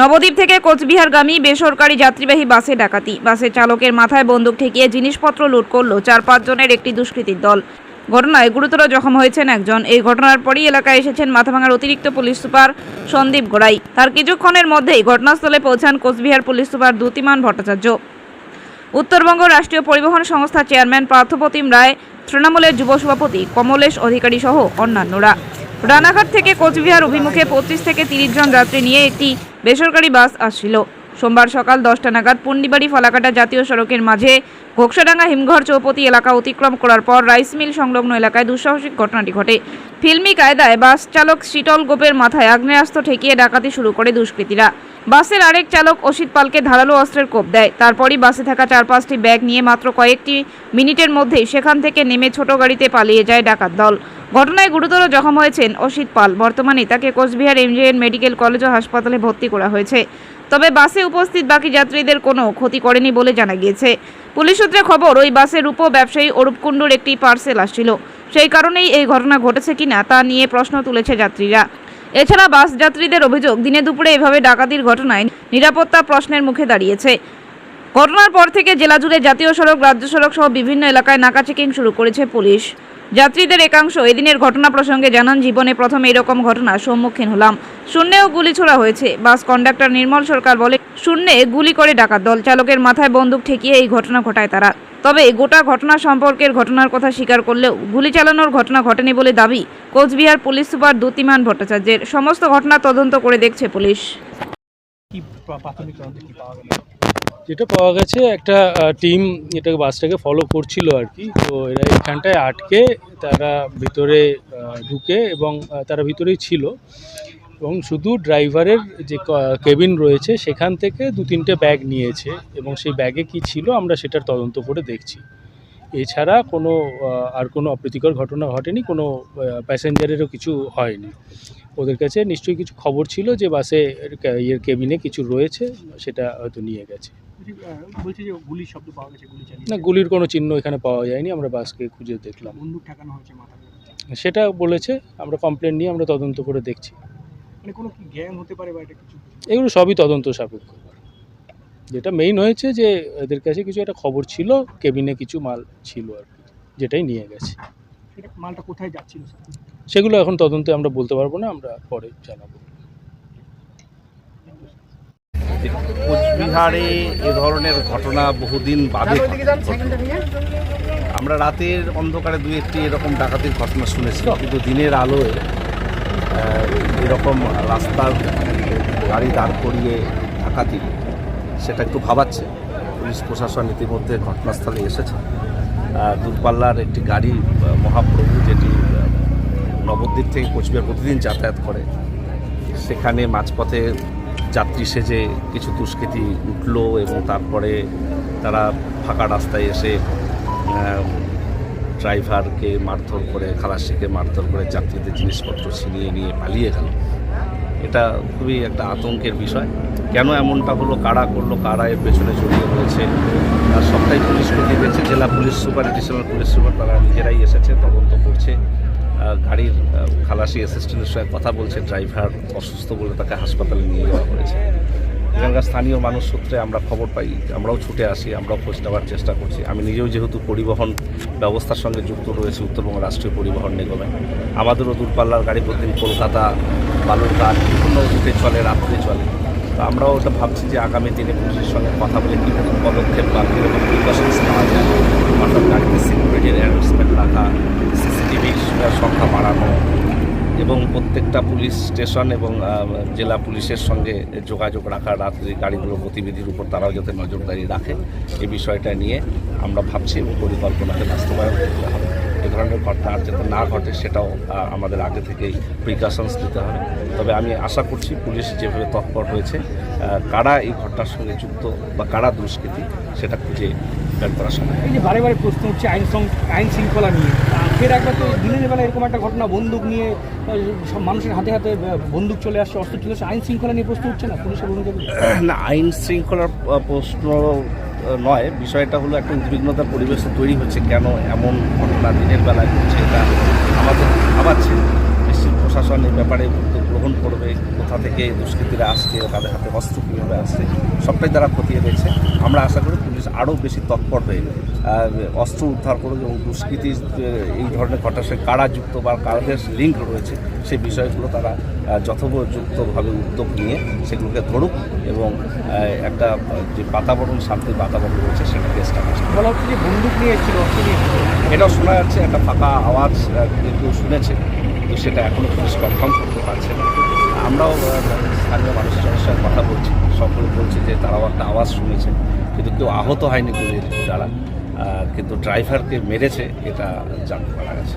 নবদ্বীপ থেকে কোচবিহারগামী বেসরকারি যাত্রীবাহী বাসে ডাকাতি। বাসের চালকের মাথায় বন্দুক ঠেকিয়ে জিনিসপত্র লুট করল চার পাঁচজনের একটি দুষ্কৃতীর দল। ঘটনায় গুরুতর জখম হয়েছেন একজন। এই ঘটনার পরই এলাকায় এসেছেন মাথাভাঙার অতিরিক্ত পুলিশ সুপার সন্দীপ গোড়াই। তার কিছুক্ষণের মধ্যেই ঘটনাস্থলে পৌঁছান কোচবিহার পুলিশ সুপার দ্যুতিমান ভট্টাচার্য। উত্তরবঙ্গ রাষ্ট্রীয় পরিবহন সংস্থার চেয়ারম্যান পার্থপ্রতিম রায়, তৃণমূলের যুব সভাপতি কমলেশ অধিকারী সহ অন্যান্যরা। রানাঘাট থেকে কোচবিহার অভিমুখে পঁচিশ থেকে তিরিশ জন যাত্রী নিয়ে একটি বেসরকারি বাস আসছিল সোমবার সকাল দশটা নাগাদ পুন্ডিবাড়ি ফলাকাটা জাতীয় সড়কের মাঝে ঘোকসাডাঙ্গা হিমঘর চৌপতি এলাকা অতিক্রম করার পর রাইস মিল সংলগ্ন এলাকায় দুঃসাহসিক ঘটনাটি ঘটে। ফিল্মি কায়দায় বাস চালক শীতল গোপের মাথায় আগ্নেয়াস্ত্র ঠেকিয়ে ডাকাতি শুরু করে দুষ্কৃতীরা। বাসের আরেক চালক অসিত পালকে ধারালো অস্ত্রের কোপ দেয়। তারপরই বাসে থাকা চার পাঁচটি ব্যাগ নিয়ে মাত্র কয়েকটি মিনিটের মধ্যেই সেখান থেকে নেমে ছোট গাড়িতে পালিয়ে যায় ডাকাত দল। ঘটনায় গুরুতর জখম হয়েছেন অসিত পাল। বর্তমানে তাকে কোচবিহার এমজেএন মেডিকেল কলেজ ও হাসপাতালে ভর্তি করা হয়েছে। তবে বাসে উপস্থিত বাকি যাত্রীদের কোনো ক্ষতি করেনি বলে জানা গিয়েছে। পুলিশ সূত্রে খবর, ওই বাসের উপ ব্যবসায়ী অরূপ কুণ্ডুর একটি পার্সেল আসছিল। সেই কারণেই এই ঘটনা ঘটেছে কিনা তা নিয়ে প্রশ্ন তুলেছে যাত্রীরা। এছাড়া বাস যাত্রীদের অভিযোগ, দিনে দুপুরে এভাবে ডাকাতির ঘটনায় নিরাপত্তা প্রশ্নের মুখে দাঁড়িয়েছে। ঘটনার পর থেকে জেলা জুড়ে জাতীয় সড়ক, রাজ্য সড়ক সহ বিভিন্ন এলাকায় নাকা চেকিং শুরু করেছে পুলিশ। যাত্রীদের একাংশ এদিনের ঘটনা প্রসঙ্গে জানান, জীবনে প্রথম এরকম ঘটনার সম্মুখীন হলাম। শূন্যেও গুলি ছোড়া হয়েছে। বাস কন্ডাক্টর নির্মল সরকার বলে, শূন্যে গুলি করে ডাকাত দল। চালকের মাথায় বন্দুক ঠেকিয়ে এই ঘটনা ঘটায় তারা। তবে গোটা ঘটনা সম্পর্কের ঘটনার কথা স্বীকার করলেও গুলি চালানোর ঘটনা ঘটেনি বলে দাবি কোচবিহার পুলিশ সুপার দ্যুতিমান ভট্টাচার্যের। সমস্ত ঘটনা তদন্ত করে দেখছে পুলিশ। যেটা পাওয়া গেছে একটা টিম এটা বাসটাকে ফলো করছিল আর কি। তো এরা এখানটায় আটকে তারা ভিতরে ঢুকে এবং তারা ভিতরেই ছিল। এবং শুধু ড্রাইভারের যে কেবিন রয়েছে সেখান থেকে দু তিনটে ব্যাগ নিয়েছে এবং সেই ব্যাগে কি ছিল আমরা সেটার তদন্ত করে দেখছি। এছাড়া কোনো আর কোনো অপ্রীতিকর ঘটনা ঘটেনি, কোনো প্যাসেঞ্জারেরও কিছু হয়নি। ওদের কাছে নিশ্চয়ই কিছু খবর ছিল যে বাসে ইয়ের কেবিনে কিছু রয়েছে, সেটা হয়তো নিয়ে গেছে। বলছি, আহ, যে গুলির শব্দ পাওয়া গেছে গুলি চালিয়ে। না গুলির কোনো চিহ্ন এখানে পাওয়া যায়নি আমরা বাসকে খুঁজে দেখলাম। বন্দুক ঠেকানো হয়েছে মাথা সেটা বলেছে আমরা কমপ্লেন নিয়ে আমরা তদন্ত করে দেখছি। মানে কোনো কি গ্যাং হতে পারে বা এটা কিছু? এগুলো সবই তদন্ত সাপেক্ষ। যেটা মেইন হয়েছে যে এদের কাছে কিছু একটা খবর ছিল কেবিনে কিছু মাল ছিল আর কি যেটাই নিয়ে গেছে। সেটা মালটা কোথায় যাচ্ছিল? সেগুলো এখন তদন্তে আমরা বলতে পারব না আমরা পরে জানাব। কোচবিহারে এ ধরনের ঘটনা বহুদিন বাদে আমরা রাতের অন্ধকারে দু একটি এরকম ডাকাতির ঘটনা শুনেছি, কিন্তু দিনের আলোয় এরকম রাস্তার গাড়ি দাঁড় করিয়ে ডাকাতি, সেটা একটু ভাবাচ্ছে। পুলিশ প্রশাসন ইতিমধ্যে ঘটনাস্থলে এসেছে। দূরপাল্লার একটি গাড়ি মহাপ্রভু যেটি নবদ্বীপ থেকে কোচবিহার প্রতিদিন যাতায়াত করে, সেখানে মাঝপথে যাত্রী সেজে কিছু দুষ্কৃতী উঠল এবং তারপরে তারা ফাঁকা রাস্তায় এসে ড্রাইভারকে মারধর করে, খালাসিকে মারধর করে যাত্রীদের জিনিসপত্র ছিনিয়ে নিয়ে পালিয়ে গেল। এটা খুবই একটা আতঙ্কের বিষয়। কেন এমনটা হলো, কারা করল, কারা এর পেছনে জড়িয়ে রয়েছে? আর সবটাই পুলিশ দেখছে জেলা police super additional police super, তারা নিজেরাই এসেছে, তদন্ত করছে। গাড়ির খালাসি অ্যাসিস্ট্যান্টের সঙ্গে কথা বলছে ড্রাইভার অসুস্থ বলে তাকে হাসপাতালে নিয়ে যাওয়া হয়েছে। এখানকার স্থানীয় মানুষ সূত্রে আমরা খবর পাই, আমরাও ছুটে আসি, আমরাও খোঁজ নেওয়ার চেষ্টা করছি। আমি নিজেও যেহেতু পরিবহন ব্যবস্থার সঙ্গে যুক্ত রয়েছি উত্তরবঙ্গ রাষ্ট্রীয় পরিবহন নিগমে। আমাদেরও দূরপাল্লার গাড়ি প্রতিদিন কলকাতা, বালুরঘাট, বিভিন্ন রুটে চলে, রাত্রে চলে। তো আমরাও ওটা ভাবছি যে আগামী দিনে পুলিশের সঙ্গে কথা বলে কীরকম পদক্ষেপ বা কীরকম প্রিকশনস নেওয়া যায় গাড়িতে সিকিউরিটির অ্যানাউন্সমেন্ট রাখা সিসিটিভির সংখ্যা বাড়ানো এবং প্রত্যেকটা পুলিশ স্টেশন এবং জেলা পুলিশের সঙ্গে যোগাযোগ রাখা, রাত্রি গাড়িগুলো গতিবিধির উপর তারাও যাতে নজরদারি রাখে এই বিষয়টা নিয়ে আমরা ভাবছি এবং পরিকল্পনাকে বাস্তবায়ন করতে হবে। এ ধরনের ঘটনা আর যাতে না ঘটে সেটাও আমাদের আগে থেকেই প্রিকশনস দিতে হবে। তবে আমি আশা করছি পুলিশ যেভাবে তৎপর হয়েছে কারা এই ঘটনার সঙ্গে যুক্ত বা কারা দুষ্কৃতী সেটা খুঁজে বের করা সম্ভব এই যে বারে বারে প্রশ্ন হচ্ছে আইন আইন শৃঙ্খলা নিয়ে। ফের একবার তো দিনের বেলা এরকম একটা ঘটনা বন্দুক নিয়ে সব মানুষের হাতে হাতে বন্দুক চলে আসছে অস্ত্র চলে আসছে। আইন শৃঙ্খলা নিয়ে প্রশ্ন হচ্ছে না? পুলিশের ভূমিকা না আইন শৃঙ্খলার প্রশ্ন নয়, বিষয়টা হলো একটা উদ্বিগ্নতার পরিবেশ তৈরি হচ্ছে কেন, এমন ঘটনা দিনের বেলায় হচ্ছে এটা আমাদের ভাবাচ্ছে। নিশ্চিত প্রশাসন এই ব্যাপারে গ্রহণ করবে কোথা থেকে দুষ্কৃতীরা আসছে তাদের হাতে অস্ত্র কীভাবে আসছে সবটাই তারা খতিয়ে দেখছে। আমরা আশা করি পুলিশ আরও বেশি তৎপর হয়ে অস্ত্র উদ্ধার করুক এবং দুষ্কৃতি এই ধরনের ঘটনার সঙ্গে কারা যুক্ত বা কাদের লিঙ্ক রয়েছে সেই বিষয়গুলো তারা যথোপযুক্তভাবে উদ্যোগ নিয়ে সেগুলোকে ধরুক এবং একটা যে বাতাবরণ শান্তির বাতাবরণ রয়েছে সেটাকে এস্টাবলিশ বলা হচ্ছে যে বন্দুক নিয়ে এসেছিল অস্ত্র নিয়ে এসেছিল। এটাও শোনা যাচ্ছে একটা ফাঁকা আওয়াজ কিন্তু শুনেছে। কিন্তু সেটা এখনও পুলিশ কনফার্ম করতে পারছে না। আমরাও স্থানীয় মানুষের সঙ্গে কথা বলছি, সকলে বলছে যে তারাও একটা আওয়াজ শুনেছে, কিন্তু কেউ আহত হয়নি পুলিশ দ্বারা। কিন্তু ড্রাইভারকে মেরেছে, এটা জানতে পারা গেছে।